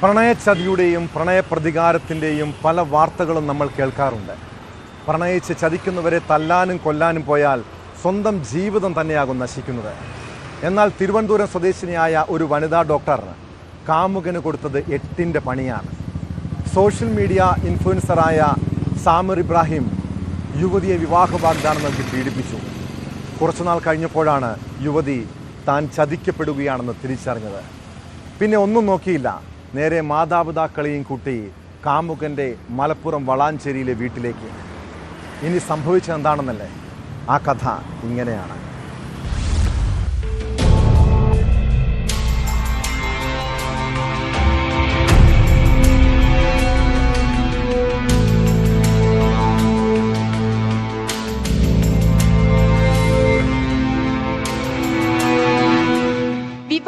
പ്രണയച്ചതിയുടെയും പ്രണയപ്രതികാരത്തിന്റെയും പല വാർത്തകളും നമ്മൾ കേൾക്കാറുണ്ട്. പ്രണയിച്ച് ചതിക്കുന്നവരെ തല്ലാനും കൊല്ലാനും പോയാൽ സ്വന്തം ജീവിതം തന്നെയാകും നശിക്കുന്നത്. എന്നാൽ തിരുവനന്തപുരം സ്വദേശിനിയായ ഒരു വനിതാ ഡോക്ടർ കാമുകന് കൊടുത്തത് എട്ടിന്റെ പണിയാണ്. സോഷ്യൽ മീഡിയ ഇൻഫ്ലുവൻസറായ സാമിർ ഇബ്രാഹിം യുവതിയെ വിവാഹ വാഗ്ദാനം നൽകി പീഡിപ്പിച്ചു. കുറച്ചുനാൾ കഴിഞ്ഞപ്പോഴാണ് യുവതി താൻ ചതിക്കപ്പെടുകയാണെന്ന് തിരിച്ചറിഞ്ഞത്. പിന്നെ ഒന്നും നോക്കിയില്ല. നേരെ മാതാപിതാക്കളെയും കൂട്ടി കാമുകന്റെ മലപ്പുറം വളാഞ്ചേരിയിലെ വീട്ടിലേക്ക്. ഇനി സംഭവിച്ചത് എന്താണെന്നല്ലേ ആ കഥ ഇങ്ങനെയാണ്.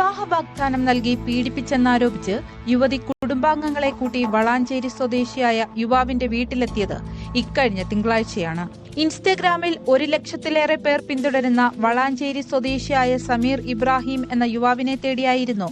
വിവാഹ വാഗ്ദാനം നൽകി പീഡിപ്പിച്ചെന്നാരോപിച്ച് യുവതി കുടുംബാംഗങ്ങളെ കൂട്ടി വളാഞ്ചേരി സ്വദേശിയായ യുവാവിന്റെ വീട്ടിലെത്തിയത് ഇക്കഴിഞ്ഞ തിങ്കളാഴ്ചയാണ്. ഇൻസ്റ്റഗ്രാമിൽ ഒരു ലക്ഷത്തിലേറെ പേർ പിന്തുടരുന്ന വളാഞ്ചേരി സ്വദേശിയായ സമീർ ഇബ്രാഹിം എന്ന യുവാവിനെ തേടിയായിരുന്നു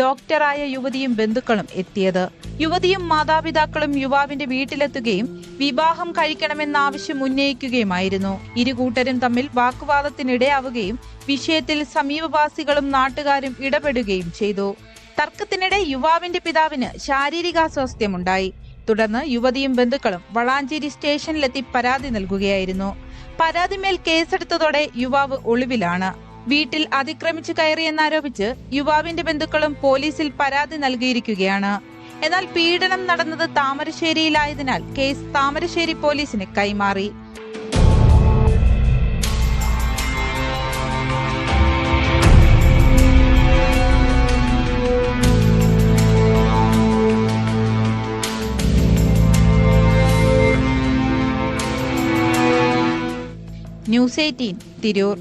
ഡോക്ടറായ യുവതിയും ബന്ധുക്കളും എത്തിയത്. യുവതിയും മാതാപിതാക്കളും യുവാവിന്റെ വീട്ടിലെത്തുകയും വിവാഹം കഴിക്കണമെന്ന ആവശ്യം ഉന്നയിക്കുകയുമായിരുന്നു. ഇരുകൂട്ടരും തമ്മിൽ വാക്കുവാദത്തിനിടയാവുകയും വിഷയത്തിൽ സമീപവാസികളും നാട്ടുകാരും ഇടപെടുകയും ചെയ്തു. തർക്കത്തിനിടെ യുവാവിന്റെ പിതാവിന് ശാരീരികാസ്വാസ്ഥ്യമുണ്ടായി. തുടർന്ന് യുവതിയും ബന്ധുക്കളും വളാഞ്ചേരി സ്റ്റേഷനിലെത്തി പരാതി നൽകുകയായിരുന്നു. പരാതിമേൽ കേസെടുത്തതോടെ യുവാവ് ഒളിവിലാണ്. വീട്ടിൽ അതിക്രമിച്ചു കയറിയെന്നാരോപിച്ച് യുവാവിന്റെ ബന്ധുക്കളും പോലീസിൽ പരാതി നൽകിയിരിക്കുകയാണ്. എന്നാൽ പീഡനം നടന്നത് താമരശ്ശേരിയിലായതിനാൽ കേസ് താമരശ്ശേരി പോലീസിന് കൈമാറി. News eighteen Tirur.